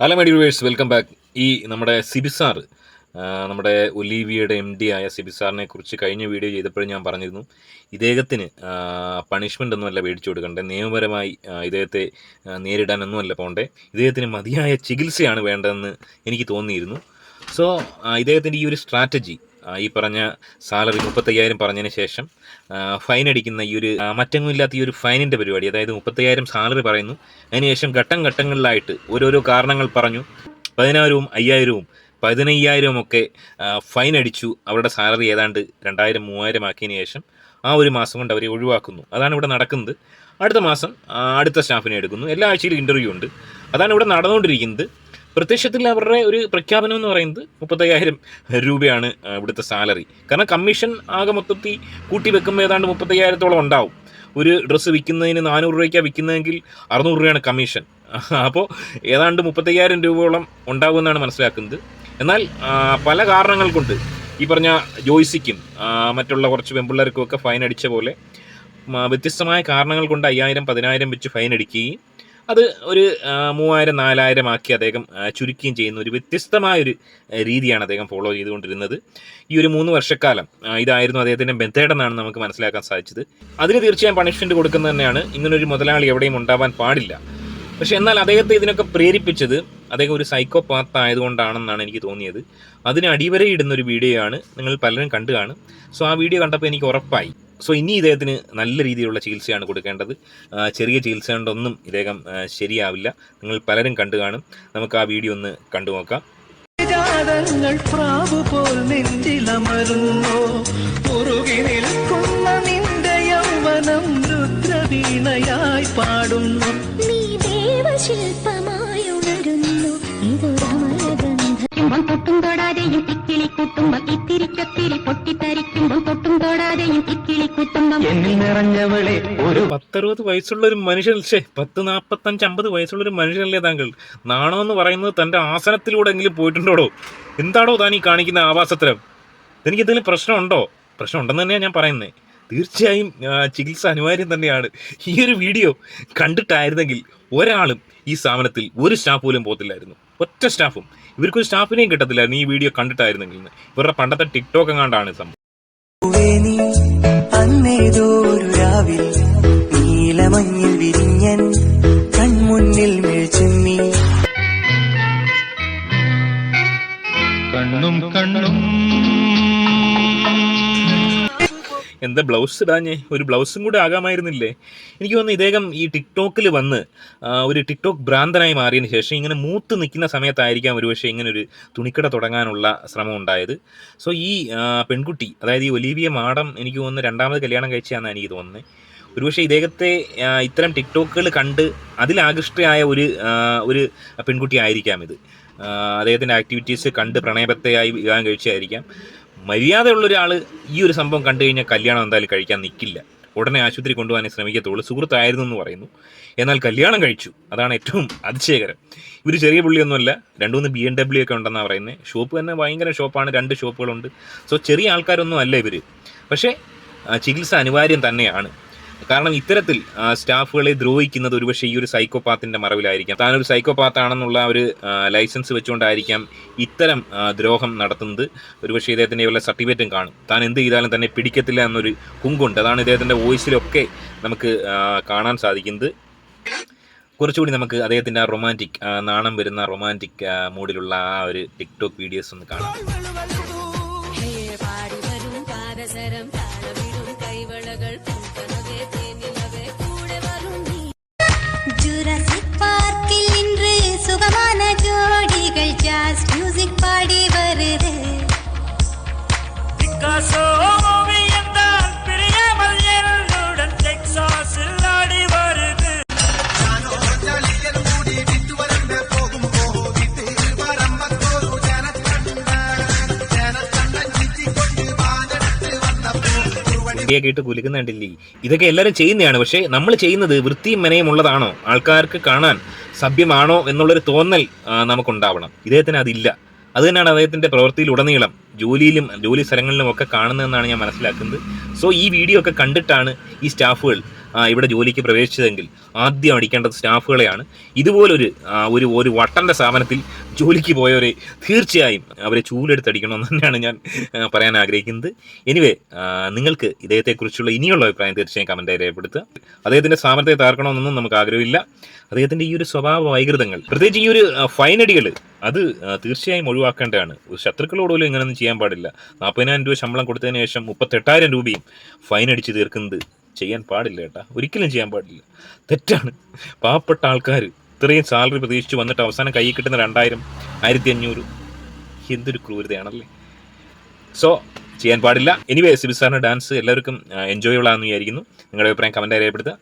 Hello my viewers welcome back ഈ നമ്മുടെ സിബിസാർ നമ്മുടെ ഒലീവിയയുടെ എം ഡി ആയ സിബിസാറിനെ കുറിച്ച് കഴിഞ്ഞ വീഡിയോ ചെയ്തപ്പോഴും ഞാൻ പറഞ്ഞിരുന്നു ഇദ്ദേഹത്തിന് പണിഷ്മെന്റ് ഒന്നുമല്ല മേടിച്ചു കൊടുക്കേണ്ടത് നിയമപരമായി ഇദ്ദേഹത്തെ നേരിടാനൊന്നുമല്ല പോകണ്ടേ ഇദ്ദേഹത്തിന് മതിയായ ചികിത്സയാണ് വേണ്ടതെന്ന് എനിക്ക് തോന്നിയിരുന്നു. സോ ഇദ്ദേഹത്തിന്റെ ഈ ഒരു സ്ട്രാറ്റജി ഈ പറഞ്ഞ സാലറി മുപ്പത്തയ്യായിരം പറഞ്ഞതിന് ശേഷം ഫൈൻ അടിക്കുന്ന ഈ ഒരു മറ്റങ്ങുമില്ലാത്ത ഈ ഒരു ഫൈനിന്റെ പരിപാടി അതായത് മുപ്പത്തയ്യായിരം സാലറി പറയുന്നു. അതിനുശേഷം ഘട്ടം ഘട്ടങ്ങളിലായിട്ട് ഓരോരോ കാരണങ്ങൾ പറഞ്ഞു. പതിനായിരവും അയ്യായിരവും പതിനയ്യായിരവും ഒക്കെ ഫൈൻ അടിച്ചു. അവരുടെ സാലറി ഏതാണ്ട് രണ്ടായിരം മൂവായിരം ആക്കിയതിന് ശേഷം ആ ഒരു മാസം കൊണ്ട് അവരെ ഒഴിവാക്കുന്നു. അതാണ് ഇവിടെ നടക്കുന്നത്. അടുത്ത മാസം അടുത്ത സ്റ്റാഫിനെ എടുക്കുന്നു. എല്ലാ ആഴ്ചയിലും ഇന്റർവ്യൂ ഉണ്ട്. അതാണ് ഇവിടെ നടന്നുകൊണ്ടിരിക്കുന്നത്. പ്രത്യക്ഷത്തിൽ അവരുടെ ഒരു പ്രഖ്യാപനം എന്ന് പറയുന്നത് മുപ്പത്തയ്യായിരം രൂപയാണ് ഇവിടുത്തെ സാലറി കാരണം കമ്മീഷൻ ആകെ മൊത്തത്തിൽ കൂട്ടി വെക്കുമ്പോൾ ഏതാണ്ട് മുപ്പത്തയ്യായിരത്തോളം ഉണ്ടാവും. ഒരു ഡ്രസ്സ് വിൽക്കുന്നതിന് നാനൂറ് രൂപയ്ക്കാണ് വിൽക്കുന്നതെങ്കിൽ അറുന്നൂറ് രൂപയാണ് കമ്മീഷൻ അപ്പോൾ ഏതാണ്ട് മുപ്പത്തയ്യായിരം രൂപയോളം ഉണ്ടാകുമെന്നാണ് മനസ്സിലാക്കുന്നത്. എന്നാൽ പല കാരണങ്ങൾ കൊണ്ട് ഈ പറഞ്ഞ ജോയ്സിക്കും മറ്റുള്ള കുറച്ച് പെമ്പിള്ളേർക്കും ഒക്കെ ഫൈൻ അടിച്ച പോലെ വ്യത്യസ്തമായ കാരണങ്ങൾ കൊണ്ട് അയ്യായിരം പതിനായിരം വെച്ച് ഫൈൻ അടിക്കുകയും അത് ഒരു മൂവായിരം നാലായിരം ആക്കി അദ്ദേഹം ചുരുക്കുകയും ചെയ്യുന്ന ഒരു വ്യത്യസ്തമായൊരു രീതിയാണ് അദ്ദേഹം ഫോളോ ചെയ്തുകൊണ്ടിരുന്നത്. ഈ ഒരു മൂന്ന് വർഷക്കാലം ഇതായിരുന്നു അദ്ദേഹത്തിന്റെ മെത്തേഡ് നമുക്ക് മനസ്സിലാക്കാൻ സാധിച്ചത്. അതിന് തീർച്ചയായും പണിഷ്മെന്റ് കൊടുക്കുന്നത് തന്നെയാണ്. ഇങ്ങനൊരു മുതലാളി എവിടെയും ഉണ്ടാവാൻ പാടില്ല. പക്ഷെ എന്നാൽ അദ്ദേഹത്തെ ഇതിനൊക്കെ പ്രേരിപ്പിച്ചത് അദ്ദേഹം ഒരു സൈക്കോ പാത്ത് ആയതുകൊണ്ടാണെന്നാണ് എനിക്ക് തോന്നിയത്. അതിന് അടിവരയിടുന്ന ഒരു വീഡിയോ ആണ് നിങ്ങൾ പലരും കണ്ടു കാണും. സോ ആ വീഡിയോ കണ്ടപ്പോൾ എനിക്ക് ഉറപ്പായി. സോ ഇനി ഇദ്ദേഹത്തിന് നല്ല രീതിയിലുള്ള ചികിത്സയാണ് കൊടുക്കേണ്ടത്. ചെറിയ ചികിത്സ കൊണ്ടൊന്നും ഇദ്ദേഹം ശരിയാവില്ല. നിങ്ങൾ പലരും കണ്ടു കാണും. നമുക്ക് ആ വീഡിയോ ഒന്ന് കണ്ടു നോക്കാം. ജാതങ്ങൾ പ്രാവു പോൽ നെഞ്ചിലമരുന്നു മുറുകി നിൽക്കുന്ന നിന്റെ യൗവനം രുദ്രവീണയായി പാടുന്നു. നീ ദേവശില്പമായുണരുന്നു. ഇതൊരമരഗന്ധം തൊട്ടും തൊടാതെയും ഇക്കിളി കുത്തുമ്പം ഇത്തിരിക്കൊത്തിരി പൊട്ടിത്തരിക്കുമ്പം തൊടാതെയും ഇക്കിളി കുത്തുമ്പം എന്നിൽ നിറഞ്ഞവളെ ഒരു പത്തറുപത് വയസ്സുള്ള ഒരു മനുഷ്യൻ ഷേ പത്ത് നാൽപ്പത്തഞ്ച് അമ്പത് വയസ്സുള്ള ഒരു മനുഷ്യനല്ലേ താങ്കൾ? നാണോ എന്ന് പറയുന്നത് തന്റെ ആസനത്തിലൂടെ എങ്കിലും പോയിട്ടുണ്ടോടോ? എന്താണോ താൻ ഈ കാണിക്കുന്ന ആവാസത്തരം? എനിക്ക് എന്തെങ്കിലും പ്രശ്നമുണ്ടോ? പ്രശ്നം ഉണ്ടെന്ന് തന്നെയാണ് ഞാൻ പറയുന്നത് തീർച്ചയായും ചികിത്സ അനിവാര്യം തന്നെയാണ്. ഈ ഒരു വീഡിയോ കണ്ടിട്ടായിരുന്നെങ്കിൽ ഒരാളും ഈ സ്ഥാപനത്തിൽ ഒരു സ്റ്റാഫ് പോലും പോകത്തില്ലായിരുന്നു. ഒറ്റ സ്റ്റാഫും. ഇവർക്കൊരു സ്റ്റാഫിനെയും കിട്ടത്തില്ലായിരുന്നു ഈ വീഡിയോ കണ്ടിട്ടായിരുന്നെങ്കിൽ. ഇവരുടെ പണ്ടത്തെ ടിക്ടോക്ക് എങ്ങാണ്ടാണ് സംഭവം. അന്നേതോരു രാവിൽ നീലമഞ്ഞിൽ വിരിഞ്ഞൻ കൺമുന്നിൽ മേഴ്ചെമ്മി എന്താ ബ്ലൗസ് ഇടാഞ്ഞേ? ഒരു ബ്ലൗസും കൂടെ ആകാമായിരുന്നില്ലേ? എനിക്ക് തോന്നുന്നു ഇദ്ദേഹം ഈ ടിക്ടോക്കിൽ വന്ന് ഒരു ടിക്ടോക്ക് ഭ്രാന്തനായി മാറിയതിന് ശേഷം ഇങ്ങനെ മൂത്ത് നിൽക്കുന്ന സമയത്തായിരിക്കാം ഒരുപക്ഷെ ഇങ്ങനെ ഒരു തുണിക്കട തുടങ്ങാനുള്ള ശ്രമം ഉണ്ടായത്. സോ ഈ പെൺകുട്ടി അതായത് ഈ ഒലീവിയ മാഡം എനിക്ക് തോന്നുന്നു രണ്ടാമത് കല്യാണം കഴിച്ചതാണെന്നാണ് എനിക്ക് തോന്നുന്നത് ഒരുപക്ഷെ ഇദ്ദേഹത്തെ ഇത്തരം ടിക്ടോക്കുകൾ കണ്ട് അതിലാകൃഷ്ടയായ ഒരു ഒരു പെൺകുട്ടി ആയിരിക്കാം ഇത്. അദ്ദേഹത്തിന്റെ ആക്ടിവിറ്റീസ് കണ്ട് പ്രണയബദ്ധയായി വിവാഹം കഴിച്ചതായിരിക്കാം. മര്യാദയുള്ള ഒരാൾ ഈ ഒരു സംഭവം കണ്ടു കഴിഞ്ഞാൽ കല്യാണം എന്തായാലും കഴിക്കാൻ നിൽക്കില്ല ഉടനെ ആശുപത്രി കൊണ്ടുപോകാനേ ശ്രമിക്കത്തുള്ളൂ. സുഹൃത്തായിരുന്നു എന്ന് പറയുന്നു. എന്നാൽ കല്യാണം കഴിച്ചു. അതാണ് ഏറ്റവും അതിശയകരം. ഇവർ ചെറിയ പുള്ളിയൊന്നുമല്ല. രണ്ട് മൂന്ന് ബി എം ഡബ്ല്യു ഒക്കെ ഉണ്ടെന്നാണ് പറയുന്നത് ഷോപ്പ് തന്നെ ഭയങ്കര ഷോപ്പാണ്. രണ്ട് ഷോപ്പുകളുണ്ട്. സോ ചെറിയ ആൾക്കാരൊന്നും അല്ല ഇവർ പക്ഷേ ചികിത്സ അനിവാര്യം തന്നെയാണ്. കാരണം ഇത്തരത്തിൽ സ്റ്റാഫുകളെ ദ്രോഹിക്കുന്നത് ഒരുപക്ഷെ ഈ ഒരു സൈക്കോപാത്തിന്റെ മറവിലായിരിക്കാം. താനൊരു സൈക്കോപാത്ത് ആണെന്നുള്ള ഒരു ലൈസൻസ് വെച്ചുകൊണ്ടായിരിക്കാം ഇത്തരം ദ്രോഹം നടത്തുന്നത്. ഒരുപക്ഷെ ഇദ്ദേഹത്തിന്റെ വല്ല സർട്ടിഫിക്കറ്റും കാണും. താൻ എന്ത് ചെയ്താലും തന്നെ പിടിക്കത്തില്ല എന്നൊരു കുങ്കുണ്ട്. അതാണ് ഇദ്ദേഹത്തിന്റെ വോയിസിലൊക്കെ നമുക്ക് കാണാൻ സാധിക്കുന്നത്. കുറച്ചുകൂടി നമുക്ക് അദ്ദേഹത്തിന്റെ ആ റൊമാന്റിക് നാണം വരുന്ന റൊമാന്റിക് മൂഡിലുള്ള ആ ഒരു ടിക്ടോക്ക് വീഡിയോസ് ഒന്ന് കാണാം. ഇന്ത്യയൊക്കെ ഇട്ട് കുലുക്കുന്ന കണ്ടില്ലേ? ഇതൊക്കെ എല്ലാവരും ചെയ്യുന്നതാണ്. പക്ഷേ നമ്മൾ ചെയ്യുന്നത് വൃത്തിയും മെനയും ഉള്ളതാണോ? ആൾക്കാർക്ക് കാണാൻ സഭ്യമാണോ എന്നുള്ളൊരു തോന്നൽ നമുക്കുണ്ടാവണം. ഇദ്ദേഹത്തിന് അതില്ല. അത് തന്നെയാണ് അദ്ദേഹത്തിന്റെ പ്രവൃത്തിയിൽ ഉടനീളം ജോലിയിലും ജോലി സ്ഥലങ്ങളിലും ഒക്കെ കാണുന്നതെന്നാണ് ഞാൻ മനസ്സിലാക്കുന്നത്. സോ ഈ വീഡിയോ ഒക്കെ കണ്ടിട്ടാണ് ഈ സ്റ്റാഫുകൾ ഇവിടെ ജോലിക്ക് പ്രവേശിച്ചതെങ്കിൽ ആദ്യം അടിക്കേണ്ടത് സ്റ്റാഫുകളെയാണ്. ഇതുപോലൊരു ഒരു ഒരു വട്ടന്റെ സ്ഥാപനത്തിൽ ജോലിക്ക് പോയവരെ തീർച്ചയായും അവരെ ചൂലെടുത്തടിക്കണമെന്ന് തന്നെയാണ് ഞാൻ പറയാൻ ആഗ്രഹിക്കുന്നത്. എനിവേ നിങ്ങൾക്ക് ഇദ്ദേഹത്തെക്കുറിച്ചുള്ള ഇനിയുള്ള അഭിപ്രായം തീർച്ചയായും കമന്റായി രേഖപ്പെടുത്തുക. അദ്ദേഹത്തിന്റെ സ്ഥാപനത്തെ തകർക്കണമെന്നൊന്നും നമുക്ക് ആഗ്രഹമില്ല. അദ്ദേഹത്തിന്റെ ഈ ഒരു സ്വഭാവ വൈകൃതങ്ങൾ പ്രത്യേകിച്ച് ഈ ഒരു ഫൈനടികൾ അത് തീർച്ചയായും ഒഴിവാക്കേണ്ടതാണ്. ശത്രുക്കളോട് പോലും ഇങ്ങനെയൊന്നും ചെയ്യാൻ പാടില്ല. നാൽപ്പതിനായിരം രൂപ ശമ്പളം കൊടുത്തതിന് ശേഷം മുപ്പത്തെട്ടായിരം രൂപയും ഫൈൻ അടിച്ച് തീർക്കുന്നത് ചെയ്യാൻ പാടില്ല കേട്ടാ ഒരിക്കലും ചെയ്യാൻ പാടില്ല. തെറ്റാണ്. പാവപ്പെട്ട ആൾക്കാർ ഇത്രയും സാലറി പ്രതീക്ഷിച്ച് വന്നിട്ട് അവസാനം കയ്യിൽ കിട്ടുന്ന രണ്ടായിരം ആയിരത്തി അഞ്ഞൂറ് എന്തൊരു ക്രൂരതയാണല്ലേ. സോ ചെയ്യാൻ പാടില്ല. എനിവേ സിബി സാറിന്റെ ഡാൻസ് എല്ലാവർക്കും എൻജോയബിൾ ആണെന്ന് വിചാരിക്കുന്നു. നിങ്ങളുടെ അഭിപ്രായം കമന്റ് രേഖപ്പെടുത്തുക.